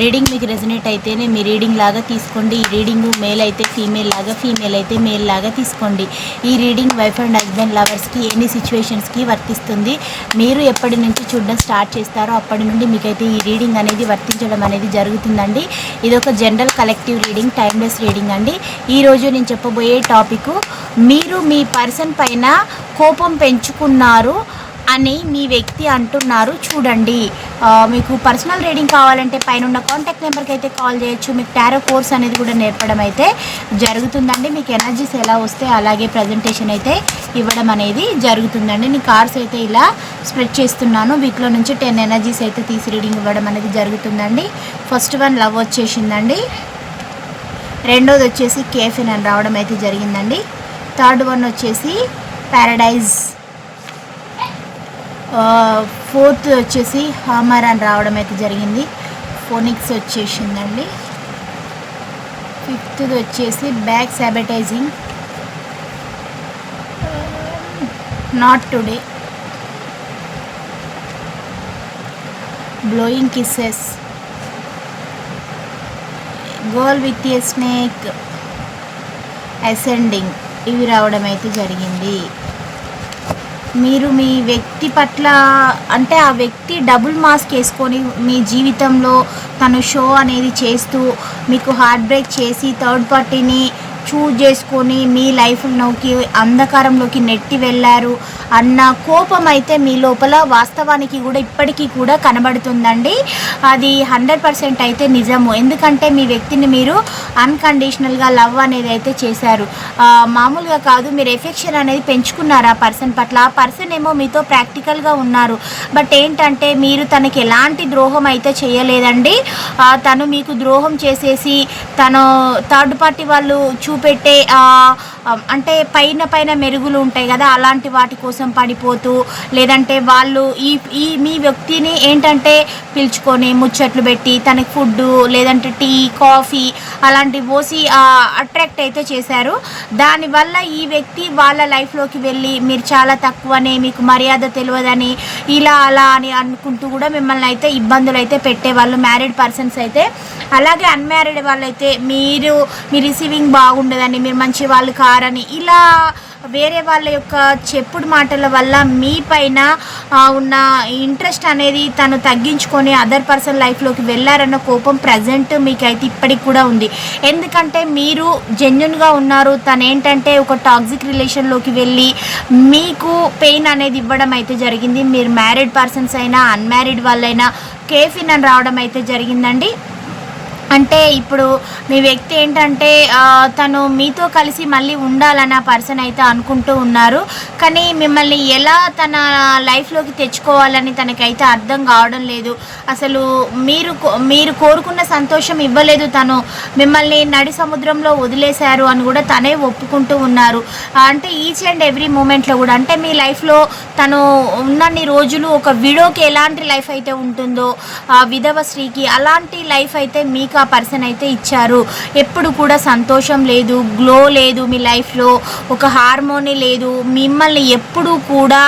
reading మీకు resonate అయితేనే మీ రీడింగ్ లాగా తీసుకోండి. ఈ రీడింగ్ మేల్ అయితే ఫీమేల్ లాగా ఫీమేల్ అయితే మేల్ లాగా తీసుకోండి. ఈ రీడింగ్ వైఫ్ అండ్ హస్బెండ్ లవర్స్కి ఎన్ని సిచ్యువేషన్స్కి వర్తిస్తుంది. మీరు ఎప్పటి నుంచి చూడడం స్టార్ట్ చేస్తారో అప్పటి నుండి మీకైతే ఈ రీడింగ్ అనేది వర్తించడం అనేది జరుగుతుందండి. ఇది ఒక general collective reading timeless reading అండి ఈరోజు నేను చెప్పబోయే టాపిక్ మీరు మీ పర్సన్ పైన కోపం పెంచుకున్నారు అని మీ వ్యక్తి అంటున్నారు. చూడండి. మీకు పర్సనల్ రీడింగ్ కావాలంటే పైన ఉన్న కాంటాక్ట్ నెంబర్కి అయితే కాల్ చేయొచ్చు. మీకు టారో కోర్స్ అనేది కూడా నేర్పడం అయితే జరుగుతుందండి. మీకు ఎనర్జీస్ ఎలా వస్తే అలాగే ప్రజెంటేషన్ అయితే ఇవ్వడం అనేది జరుగుతుందండి. నేను కార్స్ అయితే ఇలా స్ప్రెడ్ చేస్తున్నాను. వీక్లో నుంచి టెన్ ఎనర్జీస్ అయితే తీసి రీడింగ్ ఇవ్వడం అనేది జరుగుతుందండి. ఫస్ట్ వన్ లవ్ వచ్చేసిందండి. రెండోది వచ్చేసి కేఫిన్ అని రావడం అయితే జరిగిందండి. థర్డ్ వన్ వచ్చేసి ప్యారడైజ్ ఫోర్త్ వచ్చేసి హామర్ అని రావడం అయితే జరిగింది. ఫోనిక్స్ వచ్చేసిందండి. ఫిఫ్త్ వచ్చేసి back sabotaging not today. Blowing kisses. Goal with a snake. Ascending. ఇవి రావడం అయితే జరిగింది. మీరు మీ వ్యక్తి పట్ల అంటే ఆ వ్యక్తి డబుల్ మాస్క్ వేసుకొని మీ జీవితంలో తను షో అనేది చేస్తూ మీకు హార్ట్ బ్రేక్ చేసి థర్డ్ పార్టీని చూజ్ చేసుకొని మీ లైఫ్లోకి అంధకారంలోకి నెట్టి వెళ్ళారు అన్న కోపం అయితే మీ లోపల వాస్తవానికి కూడా ఇప్పటికీ కూడా కనబడుతుందండి. అది హండ్రెడ్ పర్సెంట్ అయితే నిజము. ఎందుకంటే మీ వ్యక్తిని మీరు అన్కండిషనల్గా లవ్ అనేది అయితే చేశారు. మామూలుగా కాదు మీరు ఎఫెక్షన్ అనేది పెంచుకున్నారు ఆ పర్సన్ పట్ల. ఆ పర్సన్ ఏమో మీతో ప్రాక్టికల్గా ఉన్నారు. బట్ ఏంటంటే మీరు తనకి ఎలాంటి ద్రోహం అయితే చేయలేదండి. తను మీకు ద్రోహం చేసేసి తను థర్డ్ పార్టీ వాళ్ళు చూపి పెట్టే అంటే పైన పైన మెరుగులు ఉంటాయి కదా అలాంటి వాటి కోసం పడిపోతూ లేదంటే వాళ్ళు ఈ ఈ మీ వ్యక్తిని ఏంటంటే పిలుచుకొని ముచ్చట్లు పెట్టి తనకి ఫుడ్ లేదంటే టీ కాఫీ అలాంటివి పోసి అట్రాక్ట్ అయితే చేశారు. దానివల్ల ఈ వ్యక్తి వాళ్ళ లైఫ్లోకి వెళ్ళి మీరు చాలా తక్కువనే మీకు మర్యాద తెలియదని ఇలా అలా అని అనుకుంటూ కూడా మిమ్మల్ని అయితే ఇబ్బందులు అయితే పెట్టేవాళ్ళు మ్యారీడ్ పర్సన్స్ అయితే. అలాగే అన్మ్యారీడ్ వాళ్ళైతే మీరు మీ రిసీవింగ్ బాగుండదని మీరు మంచి వాళ్ళు కారని ఇలా వేరే వాళ్ళ యొక్క చెప్పుడు మాటల వల్ల మీ పైన ఉన్న ఇంట్రెస్ట్ అనేది తను తగ్గించుకొని అదర్ పర్సన్ లైఫ్లోకి వెళ్ళారన్న కోపం ప్రజెంట్ మీకైతే ఇప్పటికి కూడా ఉంది. ఎందుకంటే మీరు జెన్యున్గా ఉన్నారు తను ఏంటంటే ఒక టాక్సిక్ రిలేషన్లోకి వెళ్ళి మీకు పెయిన్ అనేది ఇవ్వడం అయితే జరిగింది. మీరు మ్యారీడ్ పర్సన్స్ అయినా అన్మ్యారీడ్ వాళ్ళైనా కేఫిన్ అని రావడం అయితే జరిగిందండి. అంటే ఇప్పుడు మీ వ్యక్తి ఏంటంటే తను మీతో కలిసి మళ్ళీ ఉండాలని ఆ పర్సన్ అయితే అనుకుంటూ ఉన్నారు. కానీ మిమ్మల్ని ఎలా తన లైఫ్లోకి తెచ్చుకోవాలని తనకైతే అర్థం కావడం లేదు. అసలు మీరు కో- మీరు కోరుకున్న సంతోషం ఇవ్వలేదు తను. మిమ్మల్ని నడి సముద్రంలో వదిలేశారు అని కూడా తనే ఒప్పుకుంటూ ఉన్నారు. అంటే ఈచ్ అండ్ ఎవ్రీ మూమెంట్లో కూడా అంటే మీ లైఫ్లో తను ఉన్నన్ని రోజులు ఒక విడోకి ఎలాంటి లైఫ్ అయితే ఉంటుందో విధవ స్త్రీకి అలాంటి లైఫ్ అయితే మీకు ఆ పర్సన్ అయితే ఇచ్చారు. ఎప్పుడు కూడా సంతోషం లేదు గ్లో లేదు మీ లైఫ్లో ఒక హార్మోనీ లేదు. మిమ్మల్ని ఎప్పుడూ కూడా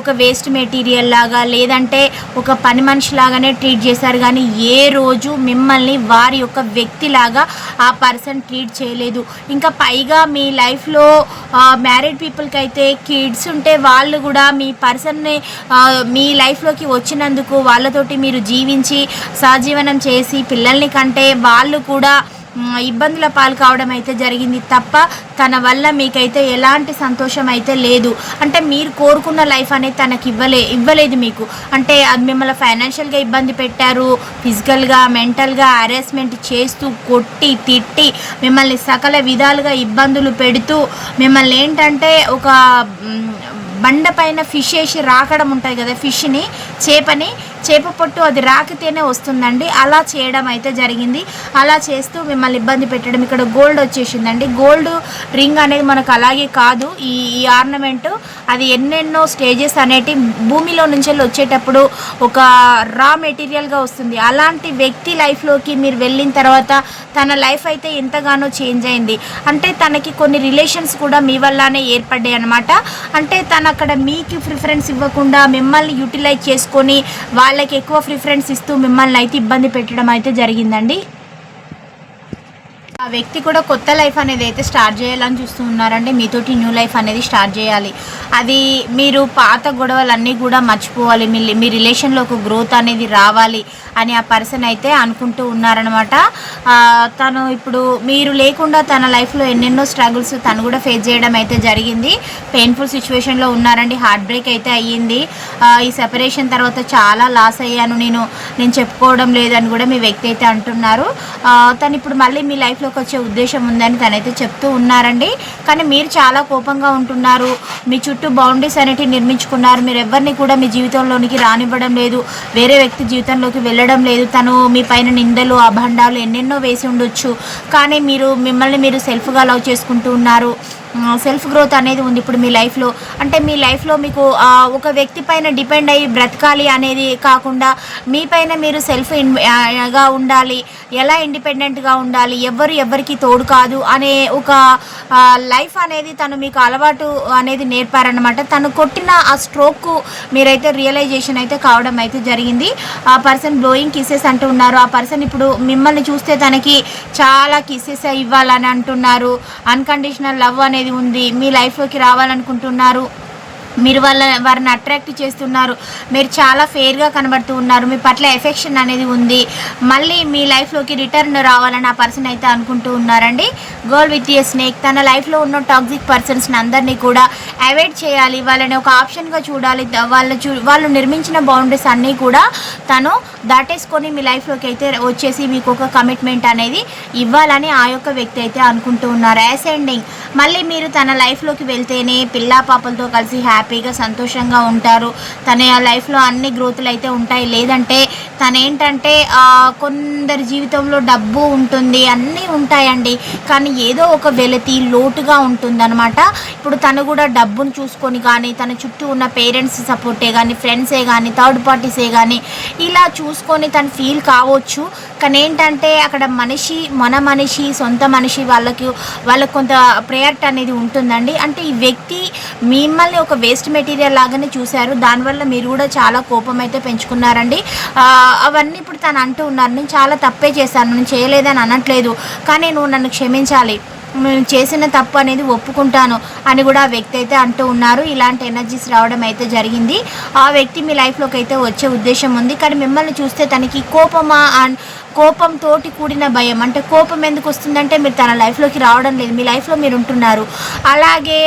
ఒక వేస్ట్ మెటీరియల్ లాగా లేదంటే ఒక పని మనిషి లాగానే ట్రీట్ చేశారు. కానీ ఏ రోజు మిమ్మల్ని వారి యొక్క వ్యక్తిలాగా ఆ పర్సన్ ట్రీట్ చేయలేదు. ఇంకా పైగా మీ లైఫ్లో మ్యారీడ్ పీపుల్కి అయితే కిడ్స్ ఉంటే వాళ్ళు కూడా మీ పర్సన్ని మీ లైఫ్లోకి వచ్చినందుకు వాళ్ళతోటి మీరు జీవించి సహజీవనం చేసి పిల్లల్ని కంటే వాళ్ళు కూడా ఇబ్బందుల పాలు కావడం అయితే జరిగింది తప్ప తన వల్ల మీకైతే ఎలాంటి సంతోషం అయితే లేదు. అంటే మీరు కోరుకున్న లైఫ్ అనేది తనకి ఇవ్వలే ఇవ్వలేదు మీకు. అంటే అది మిమ్మల్ని ఫైనాన్షియల్గా ఇబ్బంది పెట్టారు ఫిజికల్గా మెంటల్గా హరాస్మెంట్ చేస్తూ కొట్టి తిట్టి మిమ్మల్ని సకల విధాలుగా ఇబ్బందులు పెడుతూ మిమ్మల్ని ఏంటంటే ఒక బండ పైన ఫిష్ వేసి రాకడం ఉంటుంది కదా ఫిష్ని చేపని చేప పొట్టు అది రాకితేనే వస్తుందండి. అలా చేయడం అయితే జరిగింది. అలా చేస్తూ మిమ్మల్ని ఇబ్బంది పెట్టడం ఇక్కడ గోల్డ్ వచ్చేసిందండి. గోల్డ్ రింగ్ అనేది మనకు అలాగే కాదు. ఈ ఈ ఆర్నమెంట్ అది ఎన్నెన్నో స్టేజెస్ అనేటి భూమిలో నుంచి వెళ్ళి వచ్చేటప్పుడు ఒక రా మెటీరియల్గా వస్తుంది. అలాంటి వ్యక్తి లైఫ్లోకి మీరు వెళ్ళిన తర్వాత తన లైఫ్ అయితే ఎంతగానో చేంజ్ అయింది. అంటే తనకి కొన్ని రిలేషన్స్ కూడా మీ వల్లనే ఏర్పడ్డాయి అనమాట అంటే తను అక్కడ మీకు ప్రిఫరెన్స్ ఇవ్వకుండా మిమ్మల్ని యూటిలైజ్ చేసుకొని వాళ్ళ వాళ్ళకి ఎక్కువ ప్రిఫరెన్స్ ఇస్తూ మిమ్మల్ని అయితే ఇబ్బంది పెట్టడం అయితే జరిగిందండి. ఆ వ్యక్తి కూడా కొత్త లైఫ్ అనేది అయితే స్టార్ట్ చేయాలని చూస్తూ ఉన్నారంటే మీతోటి న్యూ లైఫ్ అనేది స్టార్ట్ చేయాలి. అది మీరు పాత గొడవలన్నీ కూడా మర్చిపోవాలి. మీ మీ రిలేషన్లో ఒక గ్రోత్ అనేది రావాలి అని ఆ పర్సన్ అయితే అనుకుంటూ ఉన్నారనమాట తను ఇప్పుడు మీరు లేకుండా తన లైఫ్లో ఎన్నెన్నో స్ట్రగుల్స్ తను కూడా ఫేస్ చేయడం అయితే జరిగింది. పెయిన్ఫుల్ సిచ్యువేషన్లో ఉన్నారండి. హార్ట్ బ్రేక్ అయితే అయ్యింది. ఈ సెపరేషన్ తర్వాత చాలా లాస్ అయ్యాను నేను. నేను చెప్పుకోవడం లేదని కూడా మీ వ్యక్తి అయితే అంటున్నారు. తను ఇప్పుడు మళ్ళీ మీ లైఫ్లో లైఫ్లోకి వచ్చే ఉద్దేశం ఉందని తనైతే చెప్తూ ఉన్నారండి. కానీ మీరు చాలా కోపంగా ఉంటున్నారు. మీ చుట్టూ బౌండరీస్ అనేటివి నిర్మించుకున్నారు. మీరు ఎవరిని కూడా మీ జీవితంలోనికి రానివ్వడం లేదు. వేరే వ్యక్తి జీవితంలోకి వెళ్ళడం లేదు. తను మీ పైన నిందలు అభండాలు ఎన్నెన్నో వేసి ఉండొచ్చు. కానీ మీరు మిమ్మల్ని మీరు సెల్ఫ్గా లవ్ చేసుకుంటూ ఉన్నారు. సెల్ఫ్ గ్రోత్ అనేది ఉంది ఇప్పుడు మీ లైఫ్లో అంటే మీ లైఫ్లో మీకు ఒక వ్యక్తి పైన డిపెండ్ అయ్యి బ్రతకాలి అనేది కాకుండా మీ పైన మీరు సెల్ఫ్గా ఉండాలి. ఎలా ఇండిపెండెంట్గా ఉండాలి? ఎవరు ఎవరికి తోడు కాదు అనే ఒక లైఫ్ అనేది తను మీకు అలవాటు అనేది నేర్పారనమాట తను కొట్టిన ఆ స్ట్రోక్ మీరైతే రియలైజేషన్ అయితే కావడం అయితే జరిగింది. ఆ పర్సన్ బ్లోయింగ్ కిసెస్ అంటూ ఉన్నారు. ఆ పర్సన్ ఇప్పుడు మిమ్మల్ని చూస్తే తనకి చాలా కిసెస్ ఇవ్వాలని అంటున్నారు. అన్కండిషనల్ లవ్ అనేది ఉంది. మీ లైఫ్లోకి రావాలనుకుంటున్నారు. మీరు వాళ్ళ వారిని అట్రాక్ట్ చేస్తున్నారు. మీరు చాలా ఫెయిర్గా కనబడుతూ ఉన్నారు. మీ పట్ల ఎఫెక్షన్ అనేది ఉంది. మళ్ళీ మీ లైఫ్లోకి రిటర్న్ రావాలని ఆ పర్సన్ అయితే అనుకుంటూ ఉన్నారండి. గర్ల్ విత్ ఏ స్నేక్ తన లైఫ్లో ఉన్న టాక్సిక్ పర్సన్స్ని అందరినీ కూడా అవాయిడ్ చేయాలి. వాళ్ళని ఒక ఆప్షన్గా చూడాలి. వాళ్ళు వాళ్ళ చూ వాళ్ళు నిర్మించిన బౌండరీస్ అన్నీ కూడా తను దాటేసుకొని మీ లైఫ్లోకి అయితే వచ్చేసి మీకు ఒక కమిట్మెంట్ అనేది ఇవ్వాలని ఆ యొక్క వ్యక్తి అయితే అనుకుంటూ ఉన్నారు. యాసెండింగ్ మళ్ళీ మీరు తన లైఫ్లోకి వెళ్తేనే పిల్లా పాపలతో కలిసి హ్యాపీగా సంతోషంగా ఉంటారు. తన లైఫ్లో అన్ని గ్రోత్లు అయితే ఉంటాయి. లేదంటే తను ఏంటంటే కొందరి జీవితంలో డబ్బు ఉంటుంది అన్నీ ఉంటాయండి. కానీ ఏదో ఒక వెలతి లోటుగా ఉంటుందన్నమాట. ఇప్పుడు తను కూడా డబ్బును చూసుకొని కానీ తన చుట్టూ ఉన్న పేరెంట్స్ సపోర్టే కానీ ఫ్రెండ్సే కానీ థర్డ్ పార్టీసే కానీ ఇలా చూసుకొని తను ఫీల్ కావచ్చు. కానీ ఏంటంటే అక్కడ మనిషి మన మనిషి సొంత మనిషి వాళ్ళకి వాళ్ళకి కొంత ప్రయారిటీ అనేది ఉంటుందండి. అంటే ఈ వ్యక్తి మిమ్మల్ని ఒక వేస్ట్ మెటీరియల్ లాగానే చూశారు. దానివల్ల మీరు కూడా చాలా కోపం అయితే పెంచుకున్నారండి అవన్నీ ఇప్పుడు తను అంటూ ఉన్నారు. నేను చాలా తప్పే చేశాను. నేను చేయలేదని అనట్లేదు. కానీ నువ్వు నన్ను క్షమించాలి. నేను చేసిన తప్పు అనేది ఒప్పుకుంటాను అని కూడా ఆ వ్యక్తి అయితే అంటూ ఉన్నారు. ఇలాంటి ఎనర్జీస్ రావడం అయితే జరిగింది. ఆ వ్యక్తి మీ లైఫ్లోకి అయితే వచ్చే ఉద్దేశం ఉంది. కానీ మిమ్మల్ని చూస్తే తనకి కోపమా అండ్ కోపంతోటి కూడిన భయం. అంటే కోపం ఎందుకు వస్తుందంటే మీరు తన లైఫ్లోకి రావడం లేదు. మీ లైఫ్లో మీరు ఉంటున్నారు. అలాగే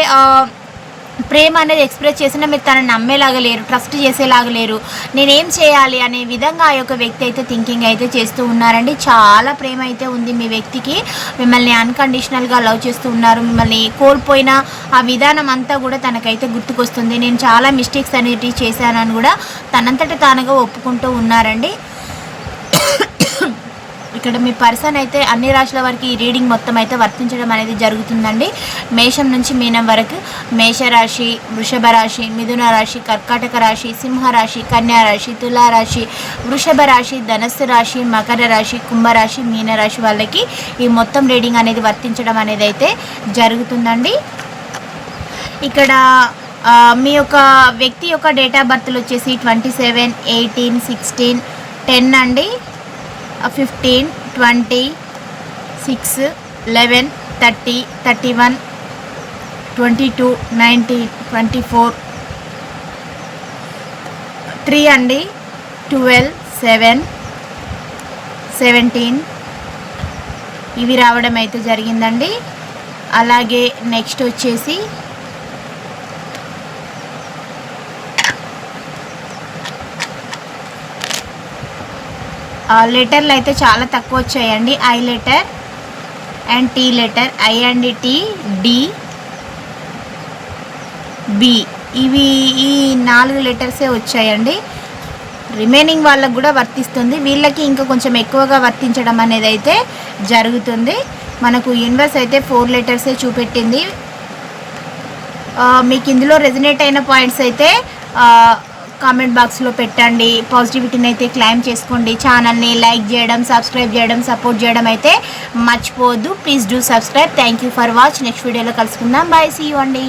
ప్రేమ అనేది ఎక్స్ప్రెస్ చేసినా మీరు తనని నమ్మేలాగా లేరు ట్రస్ట్ చేసేలాగా లేరు. నేనేం చేయాలి అనే విధంగా ఆ యొక్క వ్యక్తి అయితే థింకింగ్ అయితే చేస్తూ ఉన్నారండి. చాలా ప్రేమ అయితే ఉంది మీ వ్యక్తికి. మిమ్మల్ని అన్కండిషనల్గా లవ్ చేస్తూ ఉన్నారు. మిమ్మల్ని కోల్పోయిన ఆ విధానం అంతా కూడా తనకైతే గుర్తుకొస్తుంది. నేను చాలా మిస్టేక్స్ అనేటివి చేశానని కూడా తనంతట తానుగా ఒప్పుకుంటూ ఉన్నారండి. ఇక్కడ మీ పర్సన్ అయితే అన్ని రాశుల వారికి ఈ రీడింగ్ మొత్తం అయితే వర్తించడం అనేది జరుగుతుందండి. మేషం నుంచి మీనం వరకు మేషరాశి వృషభ రాశి మిథున రాశి కర్కాటక రాశి సింహరాశి కన్యా రాశి తులారాశి వృషభ రాశి ధనస్సు రాశి మకర రాశి కుంభరాశి మీనరాశి వాళ్ళకి ఈ మొత్తం రీడింగ్ అనేది వర్తించడం అనేది అయితే జరుగుతుందండి. ఇక్కడ మీ యొక్క వ్యక్తి యొక్క డేట్ ఆఫ్ బర్త్లు వచ్చేసి twenty seven eighteen sixteen ten అండి. Fifteen twenty six eleven thirty thirty one twenty two nineteen twenty four three అండి. ట్వెల్వ్ సెవెన్ సెవెంటీన్ ఇవి రావడం అయితే జరిగిందండి. అలాగే నెక్స్ట్ వచ్చేసి లెటర్లు అయితే చాలా తక్కువ వచ్చాయండి. I letter and T letter I and T D B ఇవి ఈ నాలుగు లెటర్సే వచ్చాయండి. రిమైనింగ్ వాళ్ళకు కూడా వర్తిస్తుంది. వీళ్ళకి ఇంకా కొంచెం ఎక్కువగా వర్తించడం అనేది అయితే జరుగుతుంది. మనకు యూనివర్స్ అయితే ఫోర్ లెటర్సే చూపెట్టింది. మీకు ఇందులో రెజినేట్ అయిన పాయింట్స్ అయితే కామెంట్ బాక్స్లో పెట్టండి. పాజిటివిటీని అయితే క్లైమ్ చేసుకోండి. ఛానల్ని లైక్ చేయడం సబ్స్క్రైబ్ చేయడం సపోర్ట్ చేయడం అయితే మర్చిపోవద్దు. Please do subscribe thank you for watch next వీడియోలో కలుసుకుందాం. బాయ్ సీ యూ అండి.